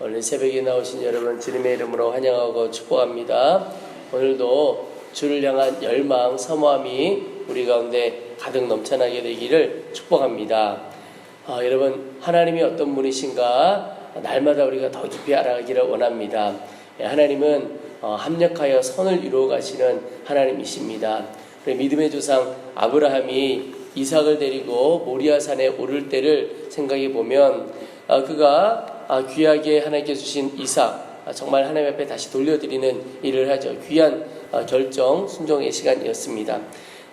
오늘 새벽에 나오신 여러분 주님의 이름으로 환영하고 축복합니다. 오늘도 주를 향한 열망, 사모함이 우리 가운데 가득 넘쳐나게 되기를 축복합니다. 아, 여러분 하나님이 어떤 분이신가 날마다 우리가 더 깊이 알아가기를 원합니다. 예, 하나님은 어, 합력하여 선을 이루어 가시는 하나님이십니다. 믿음의 조상 아브라함이 이삭을 데리고 모리아 산에 오를 때를 생각해 보면 어, 그가 아, 귀하게 하나님께 주신 이삭 아, 정말 하나님 앞에 다시 돌려드리는 일을 하죠. 귀한 아, 결정 순종의 시간이었습니다.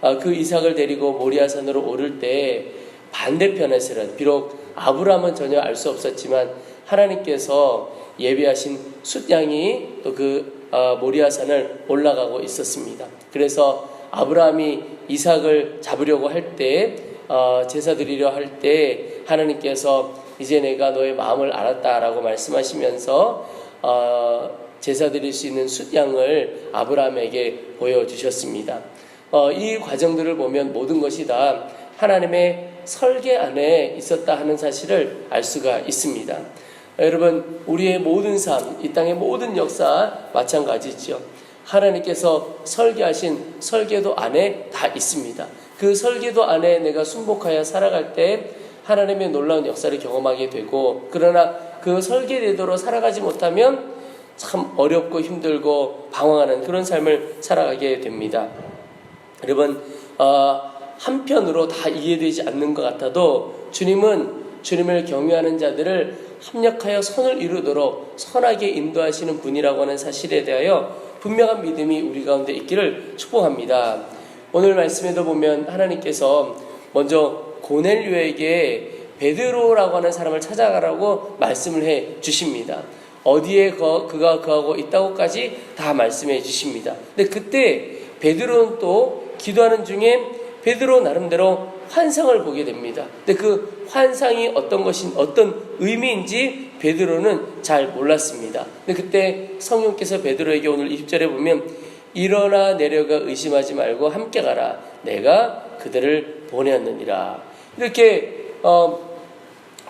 아, 그 이삭을 데리고 모리아 산으로 오를 때 반대편에서는 비록 아브라함은 전혀 알 수 없었지만 하나님께서 예비하신 숫양이 또 그 모리아 산을 올라가고 있었습니다. 그래서 아브라함이 이삭을 잡으려고 할 때 제사 드리려 할 때 하나님께서 이제 내가 너의 마음을 알았다라고 말씀하시면서 어, 제사 드릴 수 있는 숫양을 아브라함에게 보여주셨습니다. 어, 이 과정들을 보면 모든 것이 다 하나님의 설계 안에 있었다 하는 사실을 알 수가 있습니다. 여러분, 우리의 모든 삶, 이 땅의 모든 역사 마찬가지죠. 하나님께서 설계하신 설계도 안에 다 있습니다. 그 설계도 안에 내가 순복하여 살아갈 때 하나님의 놀라운 역사를 경험하게 되고, 그러나 그 설계대로 살아가지 못하면 참 어렵고 힘들고 방황하는 그런 삶을 살아가게 됩니다. 여러분, 어, 한편으로 다 이해되지 않는 것 같아도 주님은 주님을 경외하는 자들을 합력하여 선을 이루도록 선하게 인도하시는 분이라고 하는 사실에 대하여 분명한 믿음이 우리 가운데 있기를 축복합니다. 오늘 말씀에도 보면 하나님께서 먼저 고넬료에게 베드로라고 하는 사람을 찾아가라고 말씀을 해 주십니다. 어디에 그가 거하고 있다고까지 다 말씀해 주십니다. 근데 그때 베드로는 또 기도하는 중에 베드로 나름대로 환상을 보게 됩니다. 근데 그 환상이 어떤 것인 어떤 의미인지 베드로는 잘 몰랐습니다. 근데 그때 성령께서 베드로에게 오늘 20절에 보면 일어나 내려가 의심하지 말고 함께 가라. 내가 그들을 보내었느니라. 이렇게 어,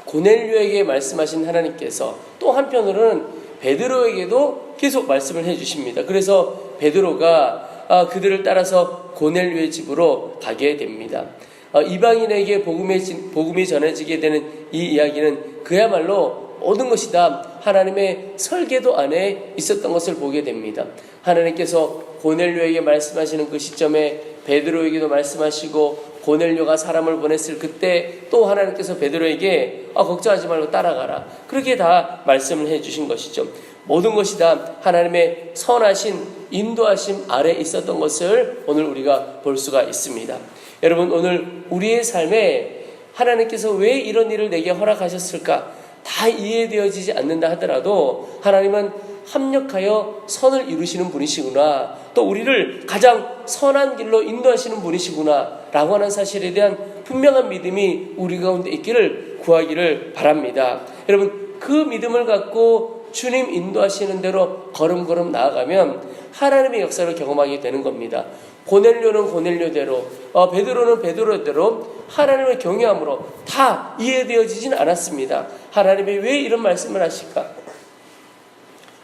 고넬료에게 말씀하신 하나님께서 또 한편으로는 베드로에게도 계속 말씀을 해주십니다. 그래서 베드로가 아, 그들을 따라서 고넬료의 집으로 가게 됩니다. 어, 이방인에게 복음이, 복음이 전해지게 되는 이 이야기는 그야말로 모든 것이 다 하나님의 설계도 안에 있었던 것을 보게 됩니다. 하나님께서 고넬료에게 말씀하시는 그 시점에 베드로에게도 말씀하시고 고넬료가 사람을 보냈을 그때 또 하나님께서 베드로에게 아, 걱정하지 말고 따라가라. 그렇게 다 말씀을 해 주신 것이죠. 모든 것이 다 하나님의 선하신 인도하심 아래 있었던 것을 오늘 우리가 볼 수가 있습니다. 여러분 오늘 우리의 삶에 하나님께서 왜 이런 일을 내게 허락하셨을까 다 이해되어지지 않는다 하더라도 하나님은 합력하여 선을 이루시는 분이시구나 또 우리를 가장 선한 길로 인도하시는 분이시구나 라고 하는 사실에 대한 분명한 믿음이 우리 가운데 있기를 구하기를 바랍니다. 여러분 그 믿음을 갖고 주님 인도하시는 대로 걸음걸음 나아가면 하나님의 역사를 경험하게 되는 겁니다. 고넬료는 고넬료대로, 어, 베드로는 베드로대로 하나님을 경외함으로 다 이해되어지진 않았습니다. 하나님이 왜 이런 말씀을 하실까?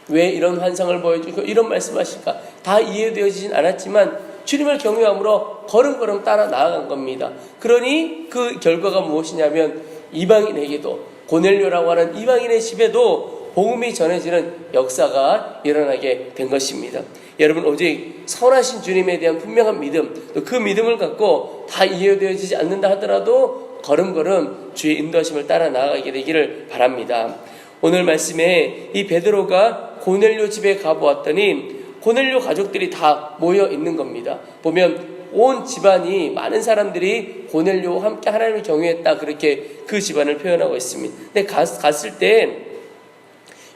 왜 이런 환상을 보여주고 이런 말씀하실까? 다 이해되어지진 않았지만 주님을 경외함으로 걸음걸음 따라 나아간 겁니다. 그러니 그 결과가 무엇이냐면 이방인에게도 고넬료라고 하는 이방인의 집에도 복음이 전해지는 역사가 일어나게 된 것입니다. 여러분 오직 선하신 주님에 대한 분명한 믿음, 또 그 믿음을 갖고 다 이해되어지지 않는다 하더라도 걸음걸음 주의 인도하심을 따라 나아가게 되기를 바랍니다. 오늘 말씀에 이 베드로가 고넬료 집에 가보았더니 고넬료 가족들이 다 모여 있는 겁니다. 보면 온 집안이 많은 사람들이 고넬료와 함께 하나님을 경외했다 그렇게 그 집안을 표현하고 있습니다. 근데 갔, 을때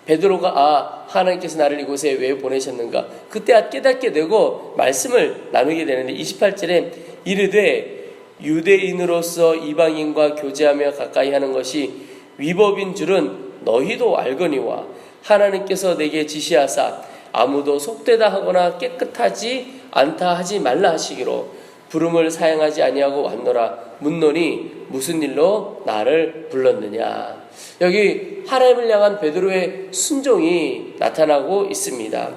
베드로가 아 하나님께서 나를 이곳에 왜 보내셨는가 그때 깨닫게 되고 말씀을 나누게 되는데 28절에 이르되 유대인으로서 이방인과 교제하며 가까이 하는 것이 위법인 줄은 너희도 알거니와 하나님께서 내게 지시하사 아무도 속되다 하거나 깨끗하지 않다 하지 말라 하시기로 부름을 사양하지 아니하고 왔노라 묻노니 무슨 일로 나를 불렀느냐 여기 하나님을 향한 베드로의 순종이 나타나고 있습니다.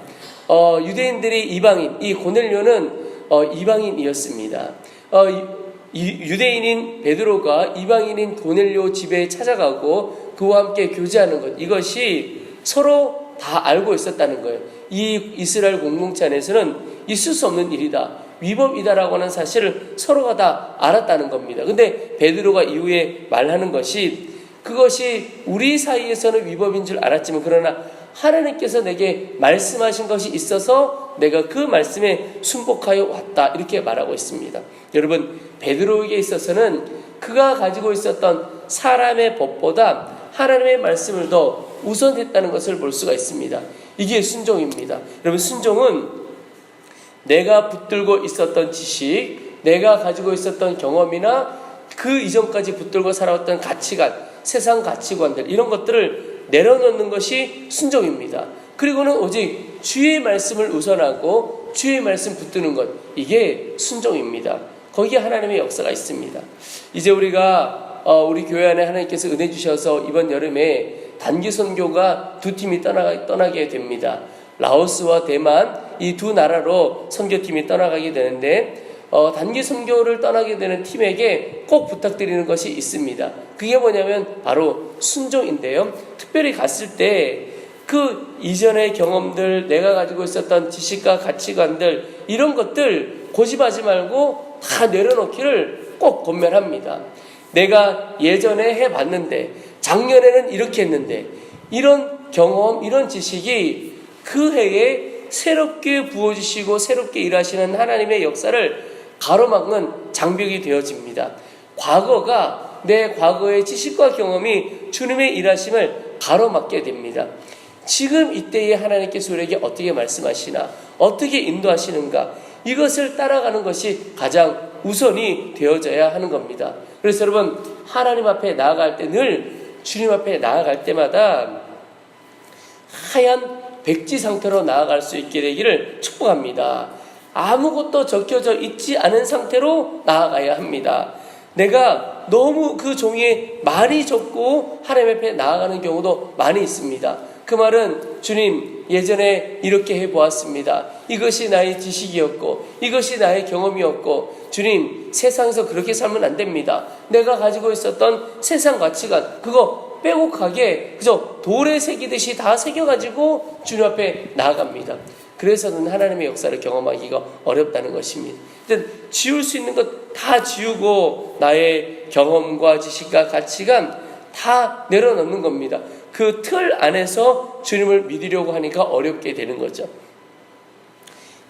어, 유대인들이 이방인, 이 고넬료는 어, 이방인이었습니다. 어, 이, 유대인인 베드로가 이방인인 고넬료 집에 찾아가고 그와 함께 교제하는 것 이것이 서로 다 알고 있었다는 거예요. 이 이스라엘 공동체 안에서는 있을 수 없는 일이다. 위법이다라고 하는 사실을 서로가 다 알았다는 겁니다. 근데 베드로가 이후에 말하는 것이 그것이 우리 사이에서는 위법인 줄 알았지만 그러나 하나님께서 내게 말씀하신 것이 있어서 내가 그 말씀에 순복하여 왔다 이렇게 말하고 있습니다. 여러분 베드로에게 있어서는 그가 가지고 있었던 사람의 법보다 하나님의 말씀을 더 우선했다는 것을 볼 수가 있습니다. 이게 순종입니다. 여러분 순종은 내가 붙들고 있었던 지식, 내가 가지고 있었던 경험이나 그 이전까지 붙들고 살아왔던 가치관, 세상 가치관들 이런 것들을 내려놓는 것이 순종입니다. 그리고는 오직 주의 말씀을 우선하고 주의 말씀 붙드는 것 이게 순종입니다. 거기에 하나님의 역사가 있습니다. 이제 우리가 어, 우리 교회 안에 하나님께서 은혜 주셔서 이번 여름에 단기 선교가 두 팀이 떠나, 떠나게 됩니다. 라오스와 대만 이 두 나라로 선교팀이 떠나가게 되는데 어, 단기 선교를 떠나게 되는 팀에게 꼭 부탁드리는 것이 있습니다. 그게 뭐냐면 바로 순종인데요. 특별히 갔을 때 그 이전의 경험들, 내가 가지고 있었던 지식과 가치관들 이런 것들 고집하지 말고 다 내려놓기를 꼭 권면합니다. 내가 예전에 해봤는데 작년에는 이렇게 했는데 이런 경험, 이런 지식이 그 해에 새롭게 부어주시고 새롭게 일하시는 하나님의 역사를 가로막는 장벽이 되어집니다. 과거가 내 과거의 지식과 경험이 주님의 일하심을 가로막게 됩니다. 지금 이때에 하나님께서 우리에게 어떻게 말씀하시나, 어떻게 인도하시는가, 이것을 따라가는 것이 가장 우선이 되어져야 하는 겁니다. 그래서 여러분, 하나님 앞에 나아갈 때 늘 주님 앞에 나아갈 때마다 하얀 백지 상태로 나아갈 수 있게 되기를 축복합니다. 아무것도 적혀져 있지 않은 상태로 나아가야 합니다. 내가 너무 그 종이에 많이 적고 하나님 앞에 나아가는 경우도 많이 있습니다. 그 말은 주님 예전에 이렇게 해 보았습니다. 이것이 나의 지식이었고 이것이 나의 경험이었고 주님 세상에서 그렇게 살면 안 됩니다. 내가 가지고 있었던 세상 가치관 그거 빼곡하게 그저 돌에 새기듯이 다 새겨가지고 주님 앞에 나아갑니다. 그래서는 하나님의 역사를 경험하기가 어렵다는 것입니다. 지울 수 있는 것 다 지우고 나의 경험과 지식과 가치관 다 내려놓는 겁니다. 그 틀 안에서 주님을 믿으려고 하니까 어렵게 되는 거죠.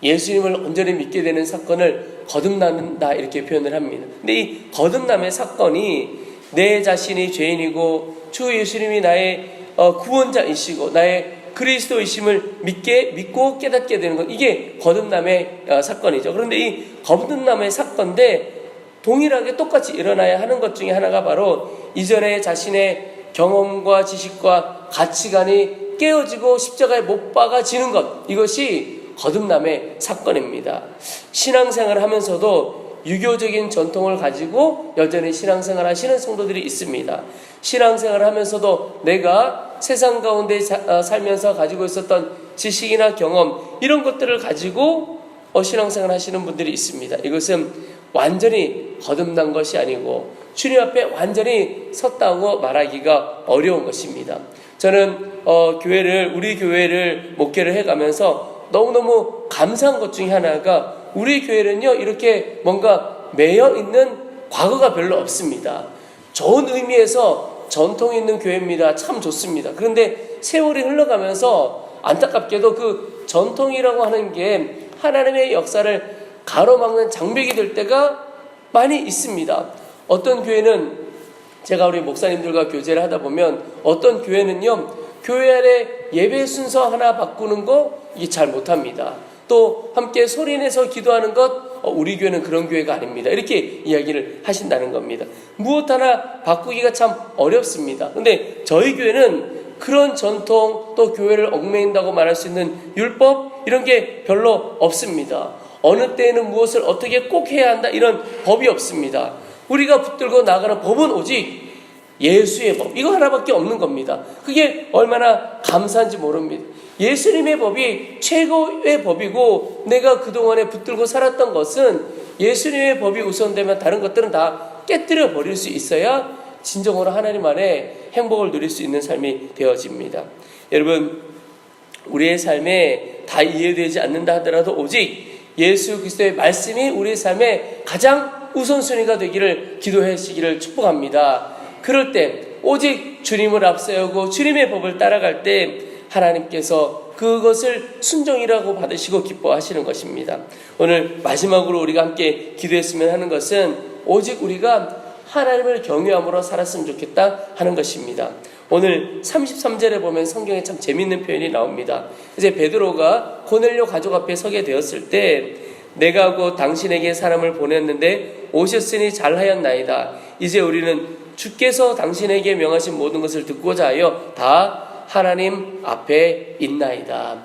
예수님을 온전히 믿게 되는 사건을 거듭난다 이렇게 표현을 합니다. 근데 이 거듭남의 사건이 내 자신이 죄인이고 주 예수님이 나의 어, 구원자이시고 나의 그리스도이심을 믿게 믿고 깨닫게 되는 것 이게 거듭남의 어, 사건이죠. 그런데 이 거듭남의 사건인데 동일하게 똑같이 일어나야 하는 것 중에 하나가 바로 이전에 자신의 경험과 지식과 가치관이 깨어지고 십자가에 못 박아지는 것 이것이 거듭남의 사건입니다. 신앙생활을 하면서도 유교적인 전통을 가지고 여전히 신앙생활 하시는 성도들이 있습니다. 신앙생활을 하면서도 내가 세상 가운데 어, 살면서 가지고 있었던 지식이나 경험 이런 것들을 가지고 어, 신앙생활 하시는 분들이 있습니다. 이것은 완전히 거듭난 것이 아니고 주님 앞에 완전히 섰다고 말하기가 어려운 것입니다. 저는 어, 교회를 우리 교회를 목회를 해가면서 너무너무 감사한 것 중에 하나가 우리 교회는요 이렇게 뭔가 매여 있는 과거가 별로 없습니다. 좋은 의미에서 전통 있는 교회입니다. 참 좋습니다. 그런데 세월이 흘러가면서 안타깝게도 그 전통이라고 하는 게 하나님의 역사를 가로막는 장벽이 될 때가 많이 있습니다. 어떤 교회는 제가 우리 목사님들과 교제를 하다 보면 어떤 교회는요 교회 안에 예배 순서 하나 바꾸는 거 이게 잘 못합니다. 또 함께 소리내서 기도하는 것 어, 우리 교회는 그런 교회가 아닙니다. 이렇게 이야기를 하신다는 겁니다. 무엇 하나 바꾸기가 참 어렵습니다. 근데 저희 교회는 그런 전통 또 교회를 얽매인다고 말할 수 있는 율법 이런 게 별로 없습니다. 어느 때에는 무엇을 어떻게 꼭 해야 한다 이런 법이 없습니다. 우리가 붙들고 나가는 법은 오직 예수의 법 이거 하나밖에 없는 겁니다. 그게 얼마나 감사한지 모릅니다. 예수님의 법이 최고의 법이고 내가 그동안에 붙들고 살았던 것은 예수님의 법이 우선되면 다른 것들은 다 깨뜨려 버릴 수 있어야 진정으로 하나님 안에 행복을 누릴 수 있는 삶이 되어집니다. 여러분 우리의 삶에 다 이해되지 않는다 하더라도 오직 예수 그리스도의 말씀이 우리의 삶에 가장 우선순위가 되기를 기도하시기를 축복합니다. 그럴 때 오직 주님을 앞세우고 주님의 법을 따라갈 때 하나님께서 그것을 순종이라고 받으시고 기뻐하시는 것입니다. 오늘 마지막으로 우리가 함께 기도했으면 하는 것은 오직 우리가 하나님을 경외함으로 살았으면 좋겠다 하는 것입니다. 오늘 33절에 보면 성경에 참 재밌는 표현이 나옵니다. 이제 베드로가 고넬료 가족 앞에 서게 되었을 때 내가 곧 당신에게 사람을 보냈는데 오셨으니 잘하였나이다. 이제 우리는 주께서 당신에게 명하신 모든 것을 듣고자 하여 다 하나님 앞에 있나이다.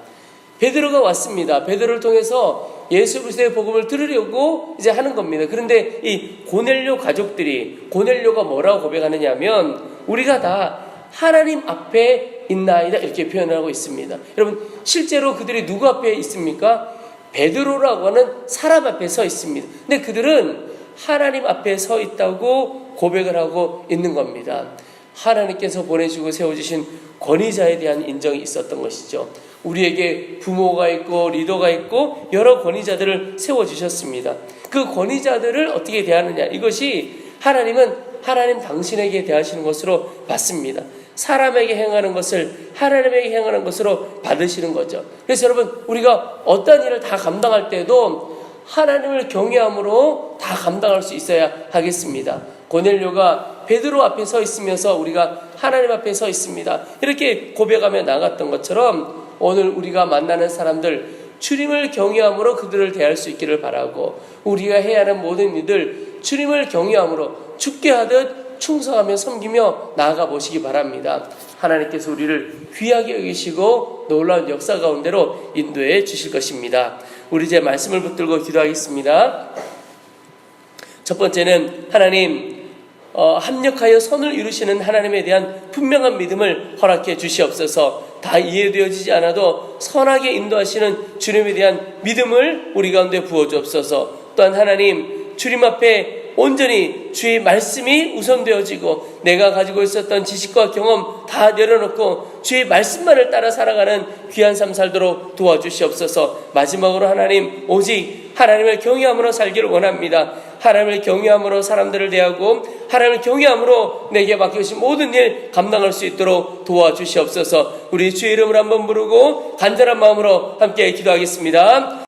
베드로가 왔습니다. 베드로를 통해서 예수 그리스도의 복음을 들으려고 이제 하는 겁니다. 그런데 이 고넬료 가족들이 고넬료가 뭐라고 고백하느냐면 우리가 다 하나님 앞에 있나이다 이렇게 표현을 하고 있습니다. 여러분 실제로 그들이 누구 앞에 있습니까? 베드로라고 하는 사람 앞에 서 있습니다. 근데 그들은 하나님 앞에 서 있다고 고백을 하고 있는 겁니다. 하나님께서 보내주고 세워주신 권위자에 대한 인정이 있었던 것이죠. 우리에게 부모가 있고 리더가 있고 여러 권위자들을 세워주셨습니다. 그 권위자들을 어떻게 대하느냐 이것이 하나님은 하나님 당신에게 대하시는 것으로 받습니다. 사람에게 행하는 것을 하나님에게 행하는 것으로 받으시는 거죠. 그래서 여러분 우리가 어떤 일을 다 감당할 때도 하나님을 경외함으로 다 감당할 수 있어야 하겠습니다. 고넬료가 베드로 앞에 서 있으면서 우리가 하나님 앞에 서 있습니다. 이렇게 고백하며 나갔던 것처럼 오늘 우리가 만나는 사람들 주님을 경외함으로 그들을 대할 수 있기를 바라고 우리가 해야 하는 모든 일들 주님을 경외함으로 죽게 하듯 충성하며 섬기며 나아가 보시기 바랍니다. 하나님께서 우리를 귀하게 여기시고 놀라운 역사 가운데로 인도해 주실 것입니다. 우리 이제 말씀을 붙들고 기도하겠습니다. 첫 번째는 하나님 어, 합력하여 선을 이루시는 하나님에 대한 분명한 믿음을 허락해 주시옵소서. 다 이해되어지지 않아도 선하게 인도하시는 주님에 대한 믿음을 우리 가운데 부어 주옵소서. 또한 하나님 주님 앞에 온전히 주의 말씀이 우선되어지고 내가 가지고 있었던 지식과 경험 다 내려놓고 주의 말씀만을 따라 살아가는 귀한 삶 살도록 도와주시옵소서. 마지막으로 하나님 오직 하나님을 경외함으로 살기를 원합니다. 하나님을 경외함으로 사람들을 대하고 하나님을 경외함으로 내게 맡겨주신 모든 일 감당할 수 있도록 도와주시옵소서. 우리 주의 이름을 한번 부르고 간절한 마음으로 함께 기도하겠습니다.